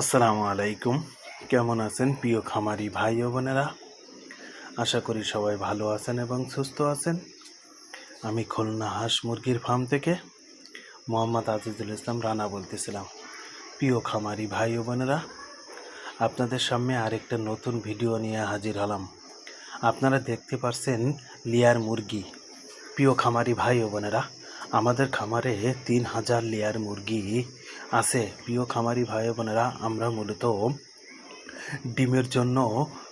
আসসালামু আলাইকুম। কেমন আছেন প্রিয় খামারি ভাই ও বোনেরা? আশা করি সবাই ভালো আছেন এবং সুস্থ আছেন। আমি খুলনা হাঁস মুরগির ফার্ম থেকে মোহাম্মদ আজিজুল ইসলাম রানা বলতেছিলাম। প্রিয় খামারি ভাই ও বোনেরা, আপনাদের সামনে আরেকটা নতুন ভিডিও নিয়ে হাজির হলাম। আপনারা দেখতে পারছেন লিয়ার মুরগি। প্রিয় খামারি ভাই ও বোনেরা, আমাদের খামারে তিন হাজার লেয়ার মুরগি আছে। প্রিয় খামারি ভাই বোনেরা, আমরা মূলত ডিমের জন্য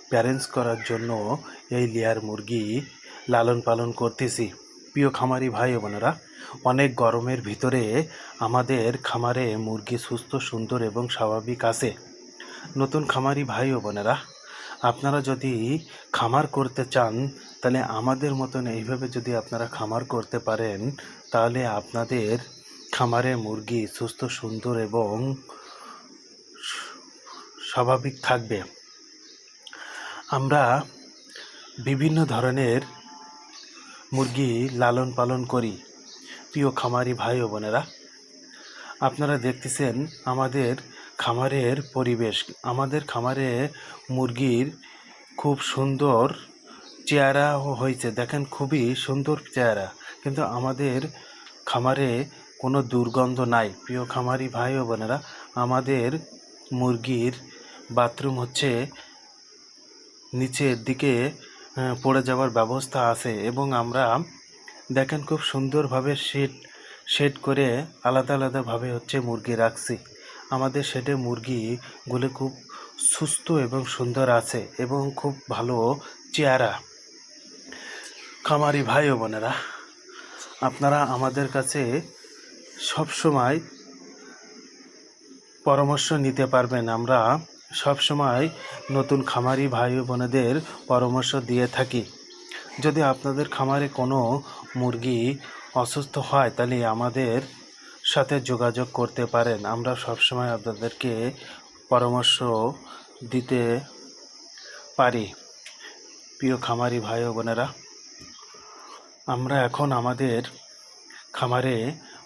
প্যারেন্টস করার জন্য এই লেয়ার মুরগি লালন পালন করতেছি। প্রিয় খামারি ভাই বোনেরা, অনেক গরমের ভিতরে আমাদের খামারে মুরগি সুস্থ, সুন্দর এবং স্বাভাবিক আছে। নতুন খামারি ভাই বোনেরা, আপনারা যদি খামার করতে চান, তাহলে আমাদের মতন এইভাবে যদি আপনারা খামার করতে পারেন, তাহলে আপনাদের খামারে মুরগি সুস্থ, সুন্দর এবং স্বাভাবিক থাকবে। আমরা বিভিন্ন ধরনের মুরগি লালন পালন করি। প্রিয় খামারি ভাই ও বোনেরা, আপনারা দেখতেছেন আমাদের খামারের পরিবেশ। আমাদের খামারে মুরগির খুব সুন্দর চেহারা হয়েছে। দেখেন খুবই সুন্দর চেহারা। কিন্তু আমাদের খামারে কোনো দুর্গন্ধ নাই। প্রিয় খামারি ভাই ও বোনেরা, আমাদের মুরগির বাথরুম হচ্ছে নিচের দিকে পড়ে যাওয়ার ব্যবস্থা আছে এবং আমরা দেখেন খুব সুন্দরভাবে শেড শেড করে আলাদা আলাদাভাবে হচ্ছে মুরগি রাখছি। আমাদের শেডে মুরগিগুলো খুব সুস্থ এবং সুন্দর আছে এবং খুব ভালো চেহারা। খামারি ভাই ও বোনেরা, আপনারা আমাদের কাছে সব সময় পরামর্শ নিতে পারবেন। আমরা সব সময় নতুন খামারি ভাই বোনেদের পরামর্শ দিয়ে থাকি। যদি আপনাদের খামারে কোনো মুরগি অসুস্থ হয়, তাহলে আমাদের সাথে যোগাযোগ করতে পারেন। আমরা সব সময় আপনাদেরকে পরামর্শ দিতে পারি। প্রিয় খামারি ভাই বোনেরা, আমরা এখন আমাদের খামারে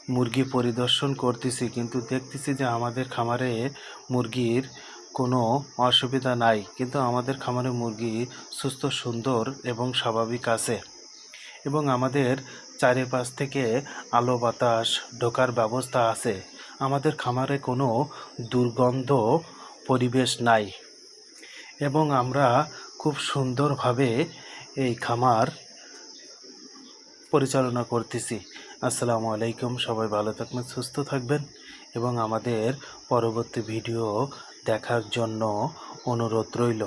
মুরগি পরিদর্শন করতেছি, কিন্তু দেখতেছি যে আমাদের খামারে মুরগির কোনো অসুবিধা নাই, কিন্তু আমাদের খামারে মুরগি সুস্থ, সুন্দর এবং স্বাভাবিক আছে। এবং আমাদের চারিপাশ থেকে আলো বাতাস ঢোকার ব্যবস্থা আছে। আমাদের খামারে কোনো দুর্গন্ধ পরিবেশ নাই। এবং আমরা খুব সুন্দরভাবে এই খামার পরিচালনা করতেছি। আসসালামু আলাইকুম, সবাই ভালো থাকবেন, সুস্থ থাকবেন। এবং আমাদের পরবর্তী ভিডিও দেখার জন্য অনুরোধ রইল।